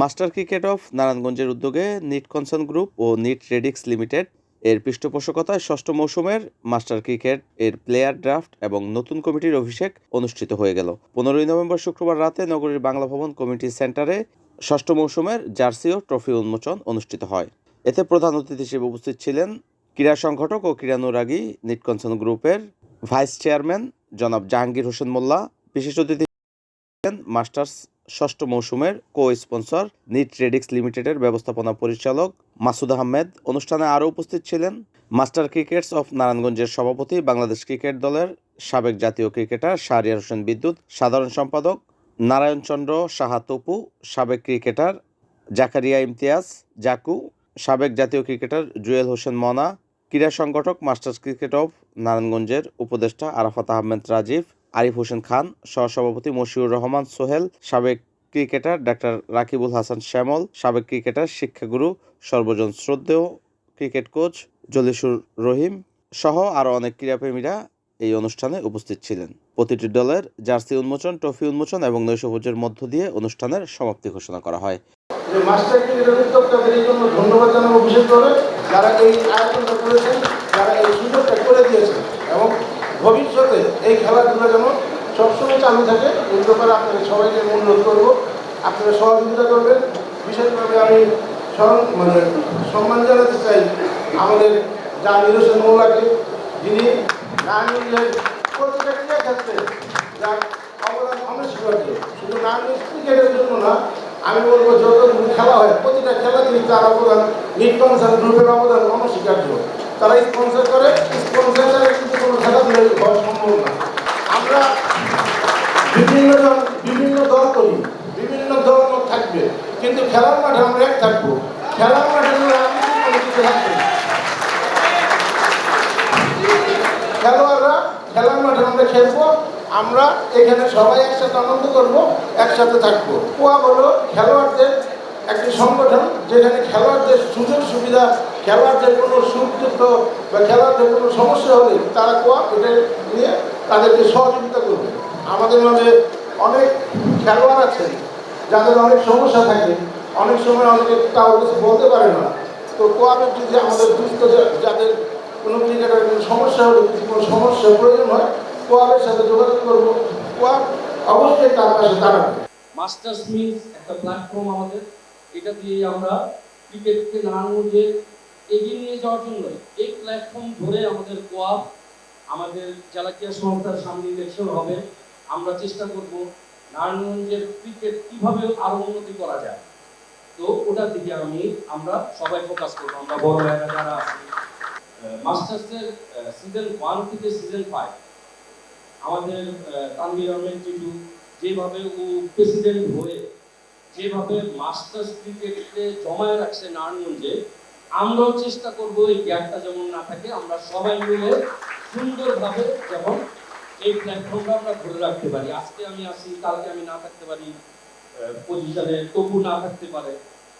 Master cricket of নারায়ণগঞ্জের উদ্যোগে knit concern group ও নিট রেডিক্স লিমিটেড এর পৃষ্ঠপোষকতায় ষষ্ঠ মৌসুমের মাস্টার ক্রিকেট এর প্লেয়ার ড্রাফট এবং নতুন কমিটির অভিষেক অনুষ্ঠিত হয়ে গেল। পনেরোই নভেম্বর শুক্রবার রাতে নগরীর বাংলা ভবন কমিটি সেন্টারে ষষ্ঠ মৌসুমের জার্সি ও ট্রফি উন্মোচন অনুষ্ঠিত হয়। এতে প্রধান অতিথি হিসেবে উপস্থিত ছিলেন ক্রীড়া সংগঠক ও ক্রীড়ানুরাগী নিট কনসার্ন গ্রুপের ভাইস চেয়ারম্যান জনাব জাহাঙ্গীর হোসেন মোল্লা। বিশেষ অতিথি মাস্টার্স ষষ্ঠ মৌসুমের কো স্পন্সর নিট রেডিক্স লিমিটেডের ব্যবস্থাপনা পরিচালক মাসুদ আহমেদ অনুষ্ঠানে আরও উপস্থিত ছিলেন। মাস্টার ক্রিকেটস অফ নারায়ণগঞ্জের সভাপতি, বাংলাদেশ ক্রিকেট দলের সাবেক জাতীয় ক্রিকেটার শাহরিয়ার হোসেন বিদ্যুৎ, সাধারণ সম্পাদক নারায়ণচন্দ্র সাহা তপু, সাবেক ক্রিকেটার জাকারিয়া ইমতিয়াজ জাকু, সাবেক জাতীয় ক্রিকেটার জুয়েল হোসেন মনা, ক্রীড়া সংগঠক মাস্টার্স ক্রিকেট অফ নারায়ণগঞ্জের উপদেষ্টা আরাফাত আহমেদ রাজীব আরিফ হোসেন খান, সহসভাপতি মশিউর রহমান সোহেল, সাবেক ক্রিকেটার ডাক্তার রাকিবুল হাসান শ্যামল, সাবেক ক্রিকেটার শিক্ষাগুরু সর্বজন শ্রদ্ধেয় ক্রিকেট কোচ জলিসুর রহিম সহ আরও অনেক ক্রীড়াপ্রেমীরা এই অনুষ্ঠানে উপস্থিত ছিলেন। প্রতিটি দলের জার্সি উন্মোচন, ট্রফি উন্মোচন এবং নৈশভোজের মধ্য দিয়ে অনুষ্ঠানের সমাপ্তি ঘোষণা করা হয়। এবং ভবিষ্যতে এই খেলাধুলা যেন সবসময় চালু থাকে ব্যাপারে আপনাদের সবাইকে অনুরোধ করব। আপনারা সহযোগিতা করবেন। বিশেষভাবে আমি মানে সম্মান জানাতে চাই আমাদের জাহাঙ্গীর হোসেন মৌলাকে, যিনি নারায়ণগঞ্জের প্রতিটা ক্ষেত্রে যার অবদান অনস্বীকার্য শুধু নারায়ণগঞ্জ ক্রিকেটের জন্য না, আমি বলব যতগুলো খেলা হয়, প্রতিটা খেলাতেই তার অবদান, নিট গ্রুপের অবদান অনস্বীকার্য তারা স্পন্সর করে স্পন্সর ছাড়া কিন্তু কোনো খেলাধুলা হওয়া সম্ভব না। আমরা বিভিন্ন জন বিভিন্ন দল করি, বিভিন্ন দল থাকবে, কিন্তু খেলার মাঠে আমরা এক থাকব। খেলার মাঠে খেলোয়াড়রা খেলার মাঠে আমরা খেলব, আমরা এখানে সবাই একসাথে আনন্দ করব, একসাথে থাকব। কোয়া হলো খেলোয়াড়দের একটি সংগঠন যেখানে খেলোয়াড়দের সুযোগ সুবিধা খেলোয়াড়দের কোনো সুখ দুঃখ বা খেলোয়াড়দের কোনো সমস্যা হলে তারা কোয়া এটা নিয়ে তাদেরকে সহযোগিতা করবে। আমাদের মাঝে অনেক খেলোয়াড় আছেন যাদের অনেক সমস্যা থাকে। অনেক সময় অনেকে কারও কিছু বলতে পারে না। তো কোয়াবের যদি আমাদের দুস্থ যাদের কোনো ক্রিকেটের কোনো সমস্যা হলে কোনো সমস্যা প্রয়োজন হয় কোয়াবের সাথে যোগাযোগ করব। কোয়াব অবশ্যই তার পাশে দাঁড়াবে। মাস্টার্স মিন্স একটা প্ল্যাটফর্ম আমাদের। এটা দিয়ে আমরা ক্রিকেটকে নারায়ণগঞ্জে এগিয়ে নিয়ে যাওয়ার জন্য এই প্ল্যাটফর্ম ধরে আমাদের কোয়াপ আমাদের জেলা ক্রীড়া সংস্থার সামনে ইলেকশন হবে। আমরা চেষ্টা করব নারায়ণগঞ্জের ক্রিকেট কীভাবে আরও উন্নতি করা যায়। তো ওটার দিকে আমি, আমরা সবাই ফোকাস করব। আমরা বড় ভাইরা যারা আছি মাস্টার্সের সিজন ওয়ান থেকে সিজন ফাইভ আমাদের তানভীর আহমেদ টিটু যেভাবে ও প্রেসিডেন্ট হয়ে, যেভাবে মাস্টার্স ক্রিকেটে জমায় রাখছে নারায়ণগঞ্জে আমরাও চেষ্টা করব এই গ্যাপটা যেমন না থাকে, আমরা সবাই মিলে সুন্দরভাবে যেমন এই প্ল্যাটফর্মটা আমরা ধরে রাখতে পারি। আজকে আমি আসি, কালকে আমি না থাকতে পারি পজিশনে তবু না থাকতে পারে।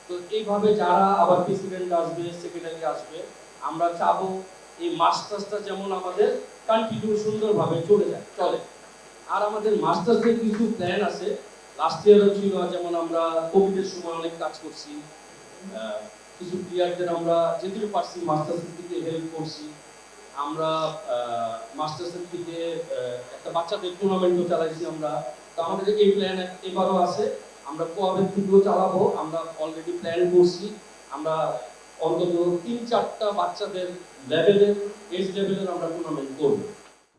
তো এইভাবে যারা আবার প্রেসিডেন্ট আসবে সেক্রেটারি আসবে, আমরা চাবো এই মাস্টার্সটা যেমন আমাদের কন্টিনিউ সুন্দরভাবে চলে যায়, চলে। আর আমাদের মাস্টার্সের কিছু প্ল্যান আছে। লাস্ট ইয়ারও ছিল, যেমন আমরা কোভিডের সময় অনেক কাজ করছি কিছু প্লেয়ারদের আমরা যেটুকু পারছি মাস্টার্সের দিকে হেল্প করছি, আমরা মাস্টার্সের দিকে একটা বাচ্চাদের টুর্নামেন্টও চালাইছি আমরা। তো আমাদের এই প্ল্যান এবারও আছে। আমরা কোয়াবের থেকেও চালাবো। আমরা অলরেডি প্ল্যান করছি। আমরা অন্তত তিন চারটা বাচ্চাদের লেভেলের এজ লেভেলের আমরা টুর্নামেন্ট করব।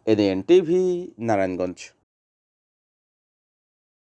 NN TV, Narayanganj.